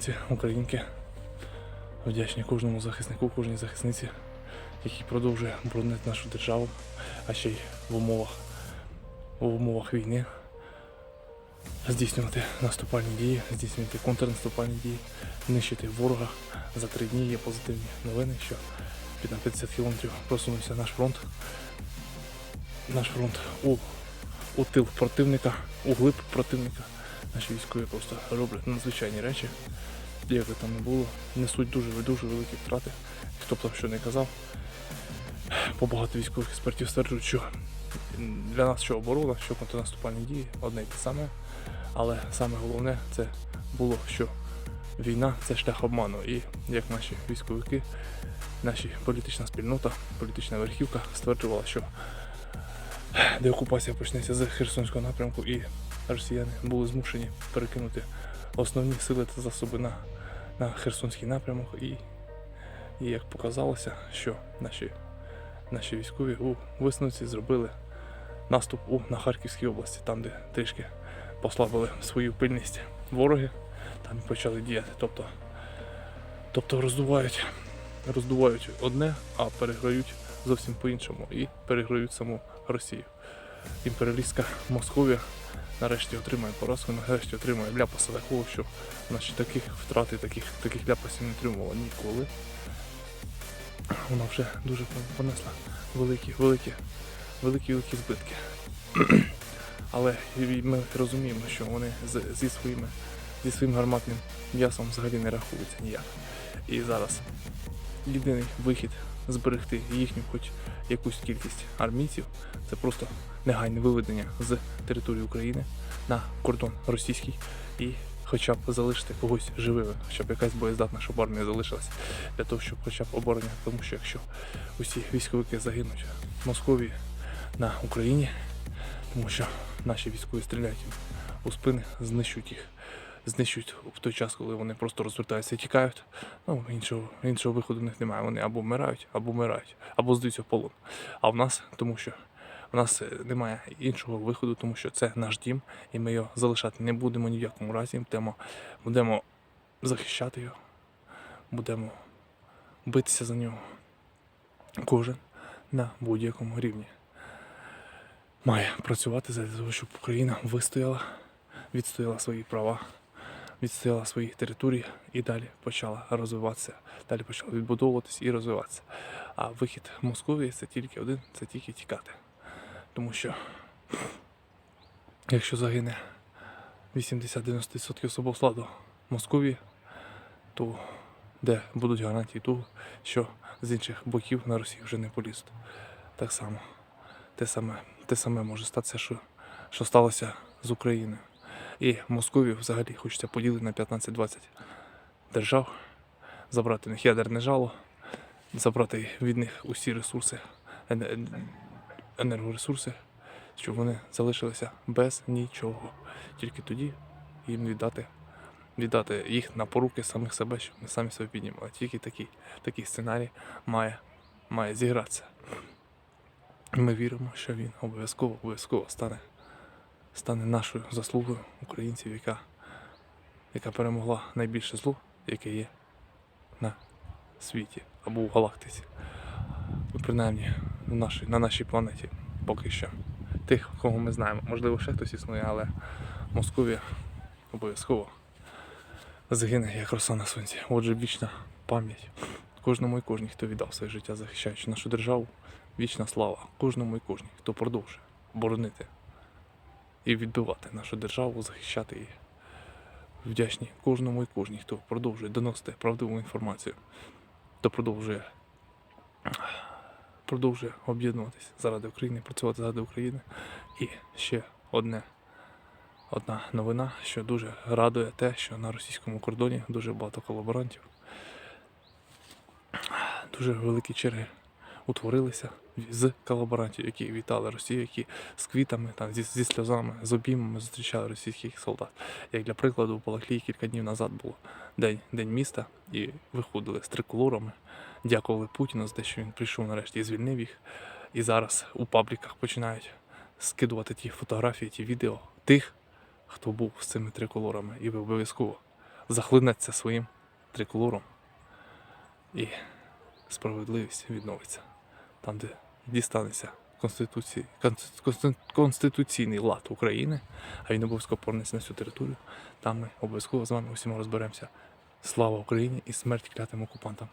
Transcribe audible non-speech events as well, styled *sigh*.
українці, українки. Вдячні кожному захиснику, кожній захисниці, який продовжує боронити нашу державу, а ще й в умовах, в умовах війни здійснювати наступальні дії, здійснювати контрнаступальні дії, нищити ворога. За три дні є позитивні новини, що під на 50 кілометрів просунувся наш фронт. Наш фронт у, у тил противника, у глиб противника. Наші військові просто роблять надзвичайні речі, як би там не було, несуть дуже дуже великі втрати. Хто б там що не казав. По багато військових експертів стверджують, що для нас що оборона, що контрнаступальні дії одне й те саме. Але саме головне це було, що війна це шлях обману. І як наші військовики, наша політична спільнота, політична верхівка стверджувала, що деокупація почнеться з Херсонського напрямку, і росіяни були змушені перекинути основні сили та засоби на, на Херсонський напрямок. І, і як показалося, що наші, наші військові у висновці зробили наступ у, на Харківській області, там, де трішки послабили свою пильність вороги, там почали діяти. Тобто, тобто роздувають, роздувають одне, а переграють зовсім по-іншому і переграють саму Росію. Імперіалістська Московія нарешті отримає поразку, нарешті отримає ляпаса такого, що значить, таких втрат і таких, таких ляпасів не отримувала ніколи. Вона вже дуже понесла великі, великі, великі, великі збитки. *clears throat* Але ми розуміємо, що вони зі своїми зі своїм гарматним м'ясом взагалі не рахуються ніяк. І зараз єдиний вихід зберегти їхню хоч якусь кількість армійців. Це просто негайне виведення з території України на кордон російський і хоча б залишити когось живими, хоча б якась боєздатна, щоб армія залишилася для того, щоб хоча б оборона, тому що якщо усі військовики загинуть в Московії на Україні, тому що наші військові стріляють у спини, знищують їх, знищують в той час, коли вони просто розвертаються і тікають. Ну, іншого, іншого виходу в них немає. Вони або вмирають, або вмирають, або здаються в полон. А в нас, тому що в нас е, немає іншого виходу, тому що це наш дім, і ми його залишати не будемо ні в якому разі. Будемо, будемо захищати його, будемо битися за нього. Кожен на будь-якому рівні має працювати для того, щоб Україна вистояла, відстояла свої права, відстояла свої території і далі почала розвиватися, далі почала відбудовуватися і розвиватися. А вихід Московії це тільки один, це тільки тікати. Тому що якщо загине 80-90% особового складу Московії, то де будуть гарантії того, що з інших боків на Росію вже не полізуть. Так само те саме, те саме може статися, що, що сталося з Україною. І Московію взагалі хочеться поділити на 15-20 держав, забрати в них ядерне жало, забрати від них усі ресурси, енергоресурси, щоб вони залишилися без нічого. Тільки тоді їм віддати, віддати їх на поруки самих себе, щоб вони самі себе піднімали. Тільки такий, такий сценарій має, має зігратися. Ми віримо, що він обов'язково обов'язково стане, стане нашою заслугою українців, яка, яка перемогла найбільше зло, яке є на світі або в галактиці. Принаймні на нашій, на нашій планеті поки що. Тих, кого ми знаємо. Можливо, ще хтось існує, але Московія обов'язково загине як роса на сонці. Отже, вічна пам'ять кожному і кожній, хто віддав своє життя, захищаючи нашу державу. Вічна слава кожному і кожній, хто продовжує боронити і відбивати нашу державу, захищати її. Вдячні кожному і кожній, хто продовжує доносити правдиву інформацію, хто продовжує, продовжує об'єднуватися заради України, працювати заради України. І ще одне, одна новина, що дуже радує те, що на російському кордоні дуже багато колаборантів. Дуже великі черги утворилися з колаборантів, які вітали Росію, які з квітами, там, зі, зі сльозами, з обіймами зустрічали російських солдат. Як для прикладу, у Балаклії кілька днів назад було день, день міста, і виходили з триколорами, дякували Путіну за те, що він прийшов нарешті і звільнив їх. І зараз у пабліках починають скидувати ті фотографії, ті відео тих, хто був з цими триколорами, і ви обов'язково захлинеться своїм триколором і справедливість відновиться там, де дістанеться конституції, конст- конст- конституційний лад України, а він обов'язково повернеться на цю територію. Там ми обов'язково з вами усіма розберемося. Слава Україні і смерть клятим окупантам.